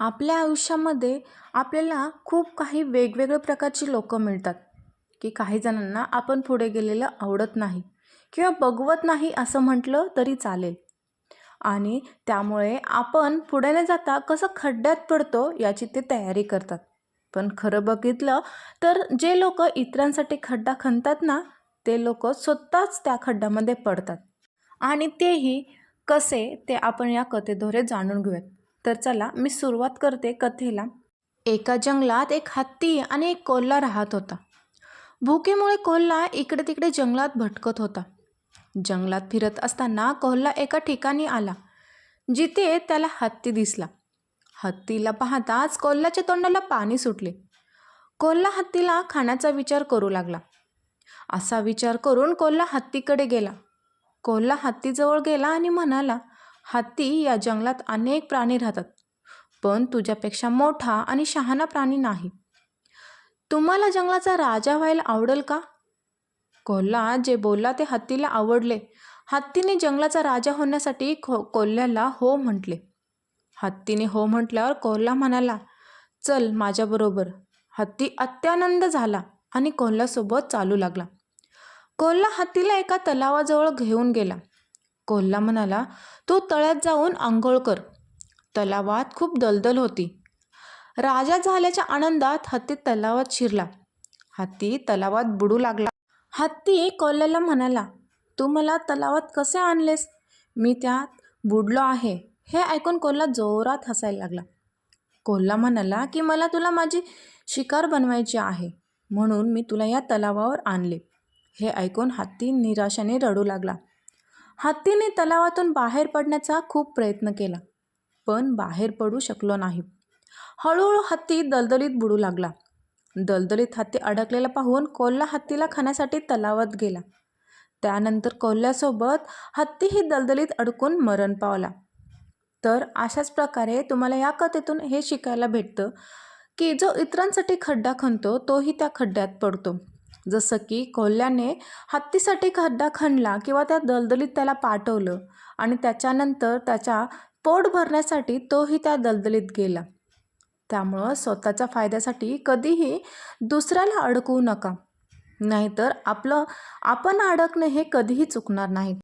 आपल्या आयुष्यामध्ये आपल्याला खूप काही वेगवेगळ्या प्रकारची लोकं मिळतात की काही जणांना आपण पुढे गेलेलं आवडत नाही किंवा बघवत नाही असं म्हटलं तरी चालेल. आणि त्यामुळे आपण पुढे न जाता कसं खड्ड्यात पडतो याची ते तयारी करतात. पण खरं बघितलं तर जे लोक इतरांसाठी खड्डा खणतात ना ते लोक स्वतःच त्या खड्ड्यामध्ये पडतात. आणि तेही कसे ते आपण या कथेद्वारे जाणून घेऊयात. तर चला मी सुरुवात करते कथेला. एका जंगलात एक हत्ती आणि एक कोल्हा राहत होता. भुकेमुळे कोल्हा इकडे तिकडे जंगलात भटकत होता. जंगलात फिरत असताना कोल्हा एका ठिकाणी आला जिथे त्याला हत्ती दिसला. हत्तीला पाहताच कोल्हाच्या तोंडाला पाणी सुटले. कोल्हा हत्तीला खाण्याचा विचार करू लागला. असा विचार करून कोल्हा हत्तीकडे गेला. कोल्हा हत्तीजवळ गेला आणि म्हणाला हत्ती या जंगलात अनेक प्राणी राहतात पण तुझ्यापेक्षा मोठा आणि शहाणा प्राणी नाही. तुम्हाला जंगलाचा राजा व्हायला आवडेल का? कोल्हा जे बोलला ते हत्तीला आवडले. हत्तीने जंगलाचा राजा होण्यासाठी खो कोल्ह्याला हो म्हटले. हत्तीने हो म्हटल्यावर कोल्हा म्हणाला चल माझ्याबरोबर. हत्ती अत्यानंद झाला आणि कोल्ह्यासोबत चालू लागला. कोल्हा हत्तीला एका तलावाजवळ घेऊन गेला. कोल्हा म्हणाला तू तळ्यात जाऊन आंघोळ कर. तलावात खूप दलदल होती. राजा झाल्याच्या आनंदात हत्ती तलावात शिरला. हत्ती तलावात बुडू लागला. हत्ती कोल्ह्याला म्हणाला तू मला तलावात कसे आणलेस? मी त्यात बुडलो आहे. हे ऐकून कोल्हा जोरात हसायला लागला. कोल्हा म्हणाला की मला तुला माझी शिकार बनवायची आहे म्हणून मी तुला या तलावावर आणले. हे ऐकून हत्ती निराशाने रडू लागला. हत्तीने तलावातून बाहेर पडण्याचा खूप प्रयत्न केला पण बाहेर पडू शकलो नाही. हळूहळू हत्ती दलदलीत बुडू लागला. दलदलीत हत्ती अडकलेला पाहून कोल्हा हत्तीला खाण्यासाठी तलावात गेला. त्यानंतर कोल्ह्यासोबत हत्तीही दलदलीत अडकून मरण पावला. तर अशाच प्रकारे तुम्हाला या कथेतून हे शिकायला भेटतं की जो इतरांसाठी खड्डा खणतो तोही त्या खड्ड्यात पडतो. जसं की कोल्ह्याने हत्तीसाठी खड्डा खणला किंवा त्या दलदलीत त्याला पाठवलं आणि त्याच्यानंतर त्याच्या पोट भरण्यासाठी तोही त्या दलदलीत गेला. त्यामुळं स्वतःच्या फायद्यासाठी कधीही दुसऱ्याला अडकवू नका. नाहीतर आपलं आपण अडकणं हे कधीही चुकणार नाही.